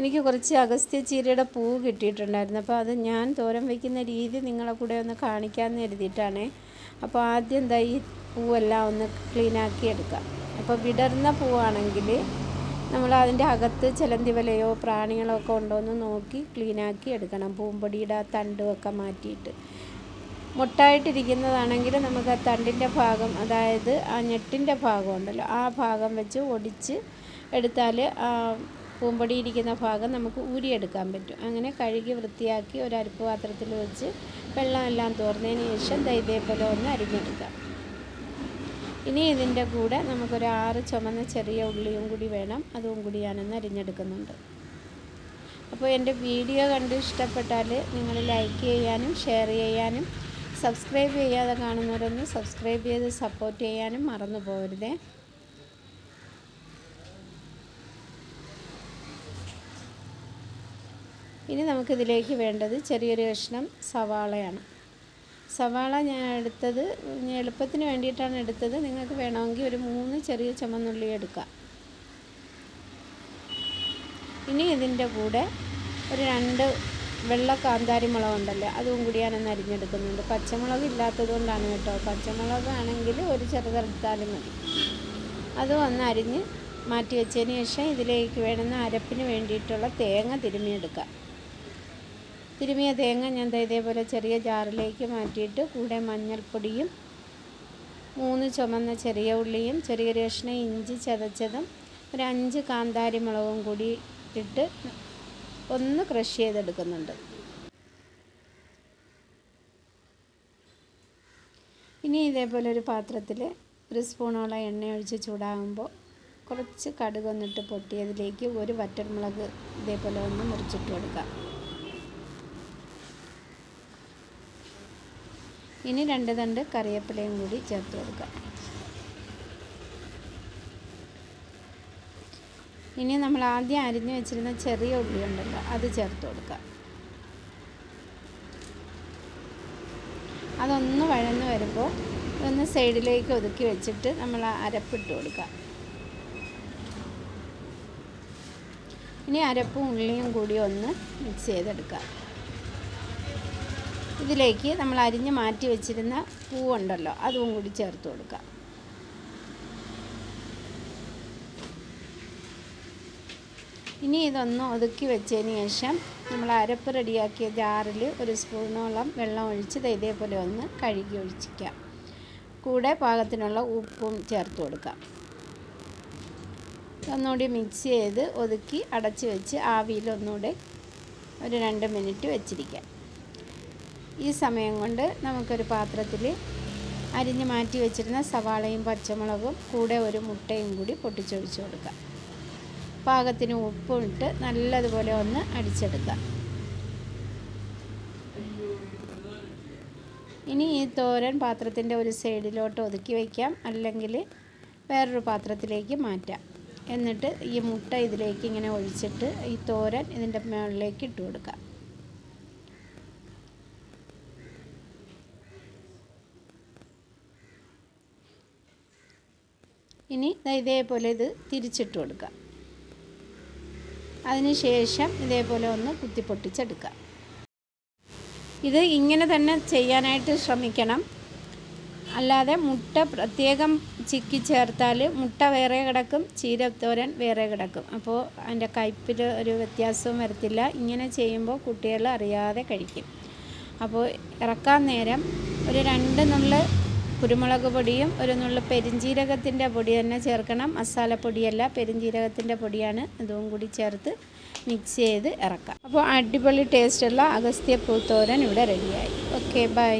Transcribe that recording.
എനിക്ക് കുറച്ച് അഗസ്ത്യ ചീരയുടെ പൂവ് കിട്ടിയിട്ടുണ്ടായിരുന്നു. അപ്പോൾ അത് ഞാൻ തോരൻ വയ്ക്കുന്ന രീതി നിങ്ങളെ കൂടെ ഒന്ന് കാണിക്കാമെന്ന് കരുതിയിട്ടാണ്. അപ്പോൾ ആദ്യം എന്താ ഈ പൂവെല്ലാം ഒന്ന് ക്ലീനാക്കി എടുക്കാം. അപ്പോൾ വിടർന്ന പൂവാണെങ്കിൽ നമ്മൾ അതിന്റെ അകത്ത് ചിലന്തി വലയോ പ്രാണികളോ ഒക്കെ ഉണ്ടോ എന്ന് നോക്കി ക്ലീനാക്കി എടുക്കണം. പൂമ്പൊടിയുടെ ആ തണ്ടുമൊക്കെ മാറ്റിയിട്ട്. മുട്ടായിട്ടിരിക്കുന്നതാണെങ്കിൽ നമുക്ക് ആ തണ്ടിന്റെ ഭാഗം അതായത് ആ ഞെട്ടിന്റെ ഭാഗം ഉണ്ടല്ലോ ആ ഭാഗം വെച്ച് ഒടിച്ച് എടുത്താൽ പൂമ്പൊടി ഇരിക്കുന്ന ഭാഗം നമുക്ക് ഊരിയെടുക്കാൻ പറ്റും. അങ്ങനെ കഴുകി വൃത്തിയാക്കി ഒരു അരിപ്പ് പാത്രത്തിൽ വെച്ച് വെള്ളമെല്ലാം തോർന്നതിന് ശേഷം ദാ ഒന്ന് അരിഞ്ഞെടുക്കാം. ഇനി ഇതിന്റെ കൂടെ നമുക്കൊരു ആറ് ചുമന്ന ചെറിയ ഉള്ളിയും കൂടി വേണം. അതും കൂടി ഞാനൊന്ന് അരിഞ്ഞെടുക്കുന്നുണ്ട്. അപ്പോൾ എന്റെ വീഡിയോ കണ്ട് ഇഷ്ടപ്പെട്ടാൽ നിങ്ങൾ ലൈക്ക് ചെയ്യാനും ഷെയർ ചെയ്യാനും സബ്സ്ക്രൈബ് ചെയ്യാതെ കാണുന്നവരൊന്ന് സബ്സ്ക്രൈബ് ചെയ്ത് സപ്പോർട്ട് ചെയ്യാനും മറന്നു പോകരുതേ. ഇനി നമുക്കിതിലേക്ക് വേണ്ടത് ചെറിയൊരു കഷ്ണം സവാളയാണ്. സവാള ഞാൻ എടുത്തത് എളുപ്പത്തിന് വേണ്ടിയിട്ടാണ് എടുത്തത്. നിങ്ങൾക്ക് വേണമെങ്കിൽ ഒരു മൂന്ന് ചെറിയ ചുമന്നുള്ളി എടുക്കാം. ഇനി ഇതിന്റെ കൂടെ ഒരു രണ്ട് വെള്ള കാന്താരി മുളക് ഉണ്ടല്ലോ അതും കൂടി ഞാനൊന്ന് അരിഞ്ഞെടുക്കുന്നുണ്ട്. പച്ചമുളക് ഇല്ലാത്തത് കൊണ്ടാണ് കേട്ടോ. പച്ചമുളക് ആണെങ്കിൽ ഒരു ചെറുതെടുത്താലും മതി. അതും ഒന്ന് അരിഞ്ഞ് മാറ്റി വെച്ചതിന് ശേഷം ഇതിലേക്ക് വേണമെന്ന് അരപ്പിന് വേണ്ടിയിട്ടുള്ള തേങ്ങ തിരുമിയെടുക്കാം തിരുമിയ തേങ്ങ ഞാൻ ഇതേപോലെ ചെറിയ ജാറിലേക്ക് മാറ്റിയിട്ട് കൂടെ മഞ്ഞൾപ്പൊടിയും മൂന്ന് ചുമന്ന ചെറിയ ഉള്ളിയും ചെറിയ കഷ്ണം ഇഞ്ചി ചതച്ചതും ഒരു അഞ്ച് കാന്താരി മുളകും കൂടി ഇട്ട് ഒന്ന് ക്രഷ് ചെയ്തെടുക്കുന്നുണ്ട്. ഇനി ഇതേപോലെ ഒരു പാത്രത്തിൽ ഒരു സ്പൂണോളം എണ്ണ ഒഴിച്ച് ചൂടാകുമ്പോൾ കുറച്ച് കടുക് ഒന്നിട്ട് പൊട്ടിയതിലേക്ക് ഒരു വറ്റൽമുളക് ഇതേപോലെ ഒന്ന് മുറിച്ചിട്ട് കൊടുക്കാം. ഇനി രണ്ട് തണ്ട് കറിവേപ്പിലയും കൂടി ചേർത്ത് കൊടുക്കുക ഇനി നമ്മൾ ആദ്യം അരിഞ്ഞു വെച്ചിരുന്ന ചെറിയ ഉള്ളി ഉണ്ടല്ലോ അത് ചേർത്ത് കൊടുക്കാം. അതൊന്ന് വഴന്ന് വരുമ്പോൾ ഒന്ന് സൈഡിലേക്ക് ഒതുക്കി വെച്ചിട്ട് നമ്മൾ അരപ്പിട്ട് കൊടുക്കുക ഇനി അരപ്പും ഉള്ളിയും കൂടി ഒന്ന് മിക്സ് ചെയ്തെടുക്കാം. ഇതിലേക്ക് നമ്മൾ അരിഞ്ഞ് മാറ്റി വെച്ചിരുന്ന പൂവുണ്ടല്ലോ അതും കൂടി ചേർത്ത് കൊടുക്കാം ഇനി ഇതൊന്ന് ഒതുക്കി വെച്ചതിന് ശേഷം നമ്മൾ അരപ്പ് റെഡിയാക്കിയ ജാറിൽ ഒരു സ്പൂണോളം വെള്ളം ഒഴിച്ച് ഇതേപോലെ ഒന്ന് കഴുകി ഒഴിച്ചിക്കാം. കൂടെ പാകത്തിനുള്ള ഉപ്പും ചേർത്ത് കൊടുക്കാം. ഒന്നുകൂടി മിക്സ് ചെയ്ത് ഒതുക്കി അടച്ച് വെച്ച് ആവിയിൽ ഒന്നുകൂടെ ഒരു രണ്ട് മിനിറ്റ് വെച്ചിരിക്കാം. ഈ സമയം കൊണ്ട് നമുക്കൊരു പാത്രത്തിൽ അരിഞ്ഞ് മാറ്റി വെച്ചിരുന്ന സവാളയും പച്ചമുളകും കൂടെ ഒരു മുട്ടയും കൂടി പൊട്ടിച്ചൊഴിച്ച് കൊടുക്കാം. പാകത്തിന് ഉപ്പും ഇട്ട് നല്ലതുപോലെ ഒന്ന് അടിച്ചെടുക്കാം. ഇനി ഈ തോരൻ പാത്രത്തിന്റെ ഒരു സൈഡിലോട്ട് ഒതുക്കി വയ്ക്കാം അല്ലെങ്കിൽ വേറൊരു പാത്രത്തിലേക്ക് മാറ്റാം. എന്നിട്ട് ഈ മുട്ട ഇതിലേക്ക് ഇങ്ങനെ ഒഴിച്ചിട്ട് ഈ തോരൻ ഇതിന്റെ മുകളിലേക്ക് ഇട്ട് കൊടുക്കാം. ഇനി ഇതേപോലെ ഇത് തിരിച്ചിട്ട് കൊടുക്കാം അതിനുശേഷം ഇതേപോലെ ഒന്ന് കുത്തിപ്പൊട്ടിച്ചെടുക്കാം ഇത് ഇങ്ങനെ തന്നെ ചെയ്യാനായിട്ട് ശ്രമിക്കണം. അല്ലാതെ മുട്ട പ്രത്യേകം ചിക്കി ചേർത്താൽ മുട്ട വേറെ കിടക്കും ചീരത്തോരൻ വേറെ കിടക്കും. അപ്പോൾ അതിന്റെ കയ്പിൽ ഒരു വ്യത്യാസവും വരത്തില്ല. ഇങ്ങനെ ചെയ്യുമ്പോൾ കുട്ടികൾ അറിയാതെ കഴിക്കും. അപ്പോൾ ഇറക്കാൻ നേരം ഒരു രണ്ട് നുള്ള് കുരുമുളക് പൊടിയും ഒരു നുള്ളു പെരിഞ്ജീരകത്തിന്റെ പൊടി തന്നെ ചേർക്കണം. മസാലപ്പൊടിയല്ല പെരിഞ്ജീരകത്തിന്റെ പൊടിയാണ്. അതും കൂടി ചേർത്ത് മിക്സ് ചെയ്ത് ഇറക്കാം. അപ്പോൾ അടിപൊളി ടേസ്റ്റുള്ള അഗസ്ത്യ പൂത്തോരൻ ഇവിടെ റെഡിയായി ഓക്കെ ബൈ